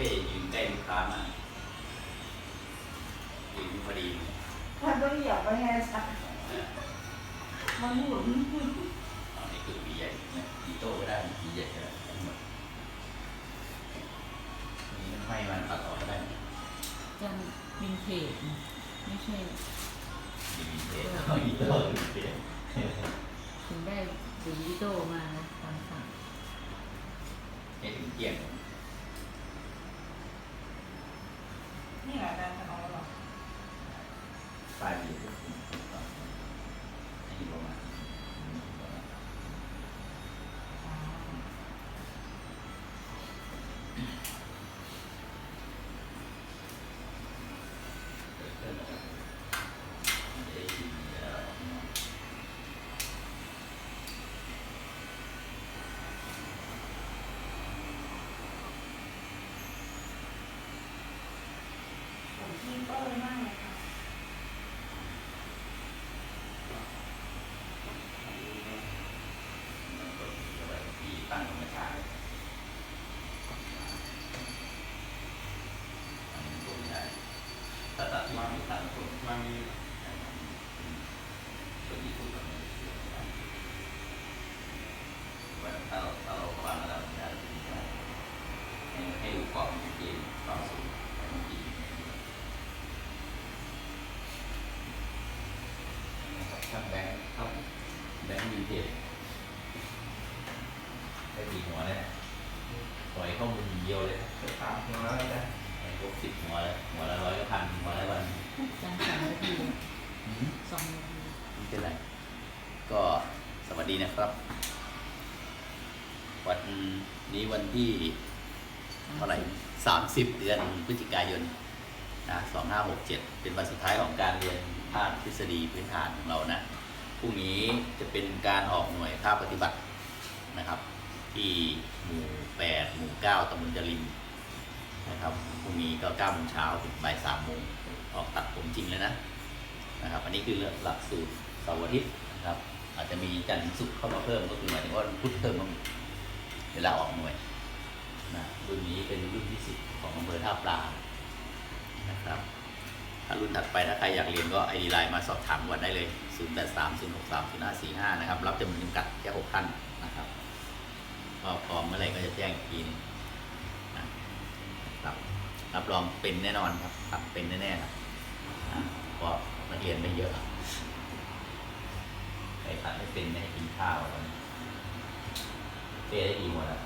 ป้ยืนใกล้ลูกค้ามากยืนพอดีถ้าต้องเหยียบไปแค่สักมันหมุนเอานี่คือปีใหญ่นะปีโตก็ได้ปีใหญ่ก็ได้ทั้งหมดนี่มันไม่มันตัดออกก็ได้จังวินเทจนะไม่ใช่มีเทสเอาอีกโตมีเทสถึงได้ดูวิดีโอมานะตามสั่งให้ถึงเที่ยง นี่แหละการจะเอาหรอปลายปีที่ประมาณ ผมที่เปิ้ลมากเลยค่ะตั้งธรรมชาติอันนี้ตัวใหญ่ถ้าตัดที่ไม่ตัดตัวมัน ตัวนี้ตัวนี้ว่าถ้าเราถ้าเราวางระดับได้ให้ให้ดูกรอบจริงๆความสูงของจริงช่างแบงค์ครับแบงค์มี เทปได้กี่หัวเนี่ยปล่อยข้อมูลเดียวเลยไปตามหัวแล้วนะไอ้พวกสิบหัวเลยหัวละร้อยก็พันหัวละวันจังสองนาทีอืมสองนาทีไม่เป็นไร ก็สวัสดีนะครับ วันนี้วันที่เท่าไหร่สามสิบเดือนพฤศจิกายนนะสองห้าหกเจ็ดเป็นวันสุดท้ายของการเรียนภาคทฤษฎีพื้นฐานของเรานะ พรุ่งนี้จะเป็นการออกหน่วยภาคปฏิบัตินะครับ ที่หมู่แปดหมู่เก้าตำบลจรินนะครับพรุ่งนี้ก็เก้าโมงเช้าถึงบ่ายสามโมงออกตัดผมจริงแล้วนะนะครับ อันนี้คือหลักสูตรเสาร์อาทิตย์นะครับ อาจจะมีจันทร์ถึงศุกร์เข้ามาเพิ่มก็คือหมายถึงว่าพุธเพิ่มมาอีกเวลาออกหน่วยนะรุ่นนี้เป็นรุ่นที่สิบของอำเภอท่าปลานะครับ ถ้ารุ่นถัดไปถ้าใครอยากเรียนก็ไอดีไลน์มาสอบถามวันได้เลย 0 8 3 0 6 3 0 5 4 5 นะครับ รับจำนวนจำกัดแค่6ท่านนะครับก็พร้อมเมื่อไหร่ก็จะแจ้งอีกทีนึงนะครับรับรองเป็นแน่นอนครับครับเป็นแน่ๆครับเพราะนักเรียนไม่เยอะใครตัดไม่เป็นไม่ให้กินข้าวแล้เป้ได้ดีหมดแล้ว